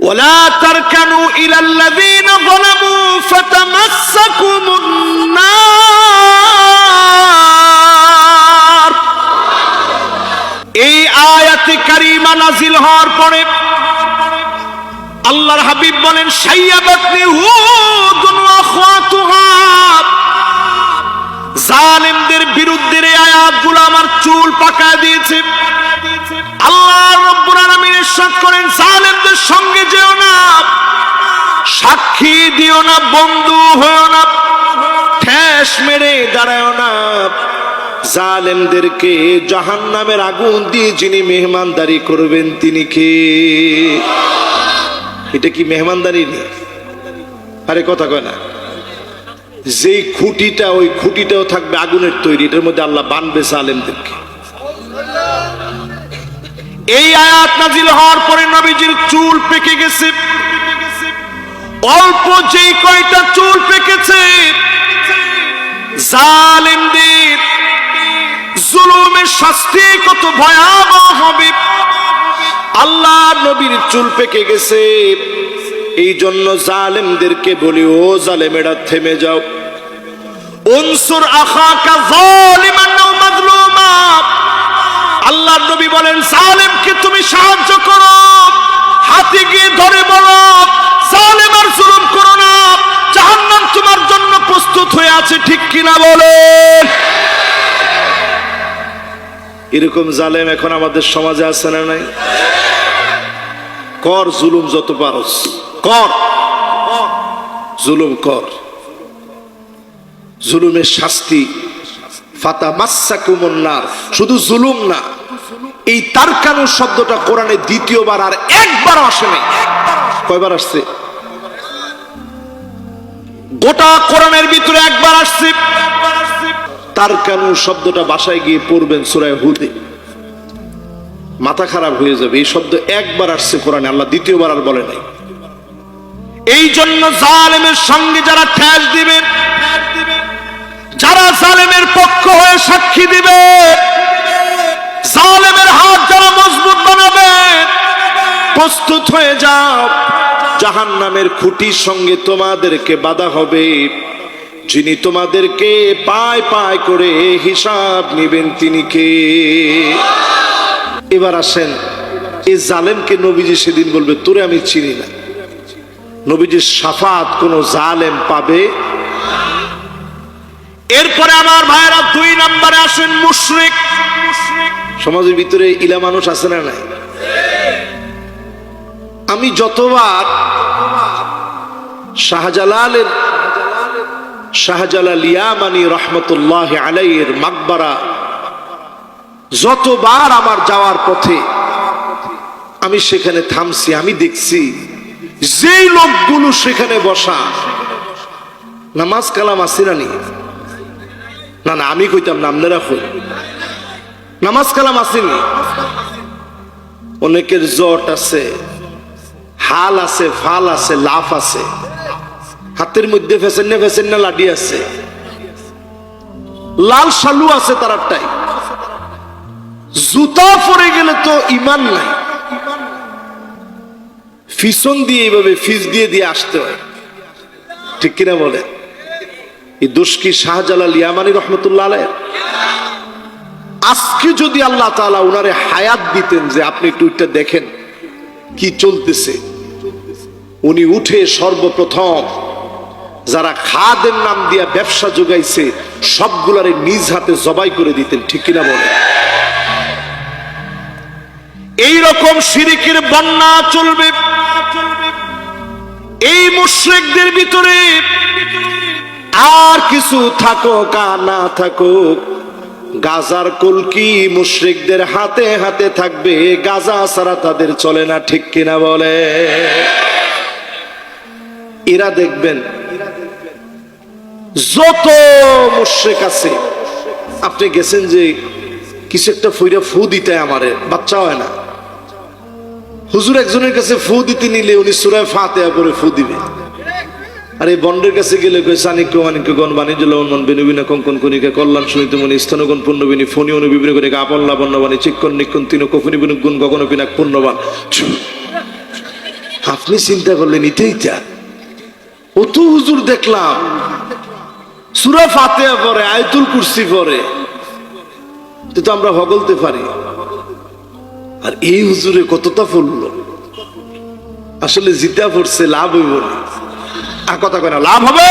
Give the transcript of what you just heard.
ولا تركنوا إلى الذين ظلموا فتمسكم النار এই আয়াতে কারিমা নাজিল হওয়ার পরে আল্লাহর হাবিব বলেন সাইয়াবাতনি হুদুন ওয়া আখওয়াতুহা জালিমদের বিরুদ্ধে এই আয়াতগুলো আমার চুল পাকা দিয়েছে আল্লাহ রব্বুল আলামিন ইরশাদ করেন জালিমদের সঙ্গে যেও না। সাক্ষী দিও না, বন্ধু হও না। ঠেস মেরে দাঁড়ায় না। জালেমদেরকে জাহান্নামের আগুন দিয়ে যিনি মেহমানদারি করবেন, তিনি কে? এটা কি মেহমানদারি নেই? আরে, কথা কয় না। যেই খুঁটিটা, ওই খুঁটিটাও থাকবে আগুনের তৈরি। এটার মধ্যে আল্লাহ বানবে জালেমদেরকে। এই আয়াত নাজিল হওয়ার পরে নবীজির চুল পেকে গেছে। অল্প যেই কয়টা চুল পেকেছে, জালেমদের জুলুমের শাস্তি কত ভয়াবহ হবে। আল্লাহ নবীর চুল পেকে গেছে। এই জন্য জালেমদেরকে বলি, ও জালেমেরা, থেমে যাও। অনসুর আখাকা জালিমান আল্লাহ নবী বলেন জালেমকে তুমি সাহায্য করো। হাতে গিয়ে ধরে বলো জালেম আর জুলুম করো না। জাহান্নাম তোমার জন্য প্রস্তুত হয়ে আছে, ঠিক কিনা বলেন এরকম জালেম এখন আমাদের সমাজে আছে না নাই? কর জুলুম যত পারস। কর। জুলুম কর। জুলুমের শাস্তি। ফাতা মাসা কুমন্নার শুধু জুলুম না এই তারকানু শব্দটা কোরআনে দ্বিতীয়বার আর একবার আসে নাই কয়বার আসছে? গোটা কোরআনের ভিতরে একবার আসছে। তারকানু শব্দটা বাসায় গিয়ে পড়বেন সুরায় হুদে। মাথা খারাপ হয়ে যাবে। এই শব্দ একবার আসছে কোরআনে, আল্লাহ দ্বিতীয়বার আর বলে নাই। এই জন্য জালেমের সঙ্গে যারা ঠেস দিবেন, যারা জালেমের পক্ষ হয়ে সাক্ষী দিবে জালেমের হাত যারা মজবুত বানাবে, প্রস্তুত হয়ে যাও। জাহান নামের খুঁটির সঙ্গে তোমাদেরকে বাধা হবে। যিনি তোমাদেরকে পায় পায় করে হিসাব নিবেন তিনি কে? এবার আসেন এই জালেমকে নবীজি সেদিন বলবে, তোরে আমি চিনি না। নবীজির সাফাত কোন জালেম পাবে? এরপরে আমার ভাইরা দুই নম্বরে আসেন মুশরিক। সমাজের ভিতরে ইলা মানুষ আছে না নাই? আমি যতবার শাহজালালের শাহজালাল ইয়ামানি রহমতুল্লাহ আলাইয়ের মাকবারা যতবার আমার যাওয়ার পথে আমি সেখানে থামছি, আমি দেখছি যেই লোকগুলো সেখানে বসা। নামাজ কালাম আসিরানি না না আমি কইতাম নাম না কই? নামাজ কালাম আসেনি অনেকের জট আছে, হাল আছে, ফাল আছে, লাফ আছে। হাতের মধ্যে ফেসেন না ফেসেন না লাডি আছে। লাল শালু আছে তারারটাই জুতা পরে গেলে তো ইমান নাই। ফিসন দিয়ে এইভাবে ফিস দিয়ে দিয়ে আসতে হয়। ঠিক কিনা বলে এই দোষ কি শাহজালাল ইয়ামানি রহমতুল্লাহ আলাইয়ের? আজকে যদি আল্লাহ তালা উনারে হায়াত দিতেন যে আপনি এটা দেখেন, কি চলতেছে? উনি উঠে সর্বপ্রথম যারা খাদের নাম দিয়া ব্যবসা যোগাইছে, সবগুলারে নিজ হাতে জবাই করে দিতেন, ঠিক কিনা বলে এই রকম সিরিকের বন্যা চলবে। এই মুশ্রিকদের ভিতরে আর কিছু থাকুক আর না থাকুক গাজার কলকি মুশ্রিকদের হাতে হাতে থাকবে? গাজা ছাড়া তাদের চলে না, ঠিক কিনা বলে? এরা দেখবেন, যত মুশ্রিক আছে, আপনি গেছেন যে কিছু একটা ফইরা ফু দিতে আমারে, বাচ্চা হয় না। হুজুর একজনের কাছে ফু দিতে নিলে উনি সুরায় ফাতে করে ফু দিবে। আর এই বন্ডের কাছে গেলে কই সানিক্য মানিক্য গণ বাণিজ্য, লবণ বেনুবিনা কঙ্কন কনিকা কল্যাণ, সুনিত মনি স্থানগণ পূর্ণবিনী ফণি অনুবিবিন কনিকা আপল্লা বন্যবাণী চিক্কন নিক্ষণ তিন, কফুনি বিনুক গুণ, গগন, পিনাক, পূর্ণবান। আপনি চিন্তা করলেন, এটাই যা। অত হুজুর দেখলাম। সুরা ফাতেহা পরে আয়তুল কুরসি পরে তো আমরা হগলতে পারি। আর এই হুজুরে কতটা পড়ল? আসলে জিতা পড়ছে, লাভ হইব না। আর কথা কেন লাভ হবে?